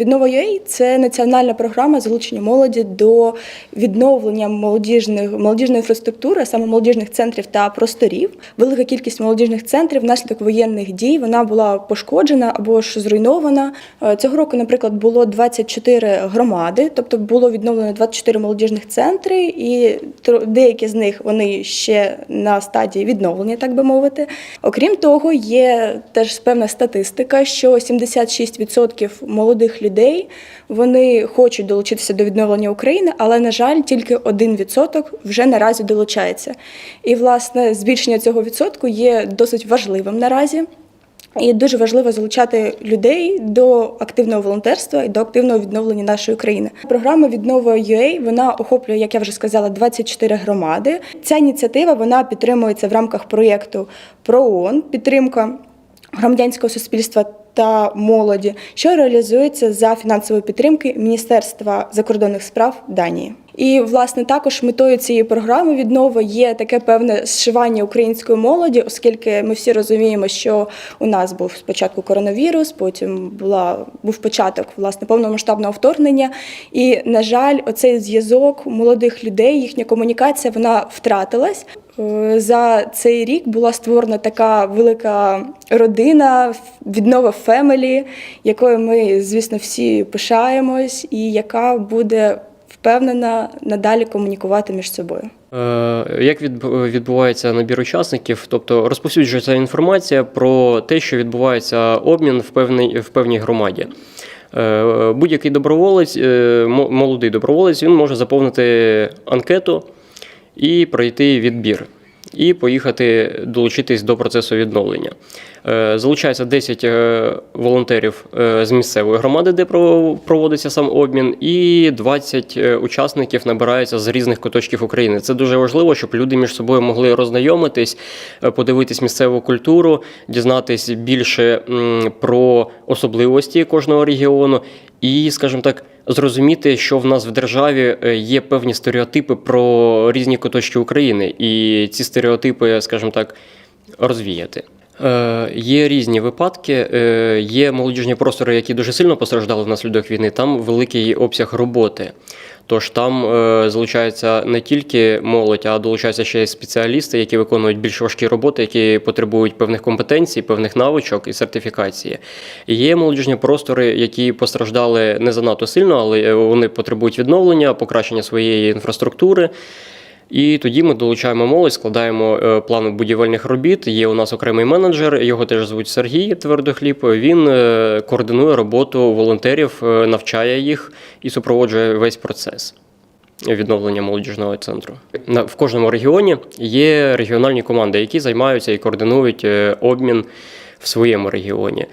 Віднова.UA – це національна програма залучення молоді до відновлення молодіжних молодіжної інфраструктури, саме молодіжних центрів та просторів. Велика кількість молодіжних центрів внаслідок воєнних дій вона була пошкоджена або ж зруйнована. Е, Цього року, наприклад, було 24 громади, тобто було відновлено 24 молодіжних центри, і деякі з них вони ще на стадії відновлення, так би мовити. Окрім того, є теж певна статистика, що 76% молодих людей вони хочуть долучитися до відновлення України, але на жаль, тільки 1% вже наразі долучається. І власне збільшення цього відсотку є досить важливим наразі. І дуже важливо залучати людей до активного волонтерства і до активного відновлення нашої країни. Програма віднова UA вона охоплює, як я вже сказала, 24 громади. Ця ініціатива вона підтримується в рамках проєкту ПРООН, підтримка громадянського суспільства та молоді, що реалізується за фінансової підтримки Міністерства закордонних справ Данії. І власне також метою цієї програми віднова є таке певне зшивання української молоді, оскільки ми всі розуміємо, що у нас був спочатку коронавірус, потім була був початок власне повномасштабного вторгнення. І на жаль, оцей зв'язок молодих людей, їхня комунікація вона втратилась. Е, За цей рік була створена така велика родина віднова Фемелі, якою ми, звісно, всі пишаємось, і яка буде впевнена надалі комунікувати між собою. Е, Як відбувається набір учасників? Тобто розповсюджується інформація про те, що відбувається обмін в певній, в певній громаді. Е, Будь-який доброволець, молодий доброволець, він може заповнити анкету і пройти відбір. І поїхати долучитись до процесу відновлення. Е, Залучається 10 е, волонтерів е, з місцевої громади, де проводиться сам обмін, і 20 е, учасників набираються з різних куточків України. Це дуже важливо, щоб люди між собою могли роззнайомитись, подивитись місцеву культуру, дізнатись більше про особливості кожного регіону і, скажімо так, зрозуміти, що в нас в державі е, є певні стереотипи про різні куточки України, і ці стереотипи, скажімо так, розвіяти. Е, Є різні випадки. Е, Є молодіжні простори, які дуже сильно постраждали внаслідок війни. Там великий обсяг роботи. Тож там е, залучається не тільки молодь, а долучаються ще й спеціалісти, які виконують більш важкі роботи, які потребують певних компетенцій, певних навичок і сертифікації. Є молодіжні простори, які постраждали не занадто сильно, але е, вони потребують відновлення, покращення своєї інфраструктури. І тоді ми долучаємо молодь, складаємо е, плани будівельних робіт. Є у нас окремий менеджер, його теж звуть Сергій Твердохліб. Він е, координує роботу волонтерів, е, навчає їх і супроводжує весь процес відновлення молодіжного центру. В кожному регіоні є регіональні команди, які займаються і координують обмін в своєму регіоні.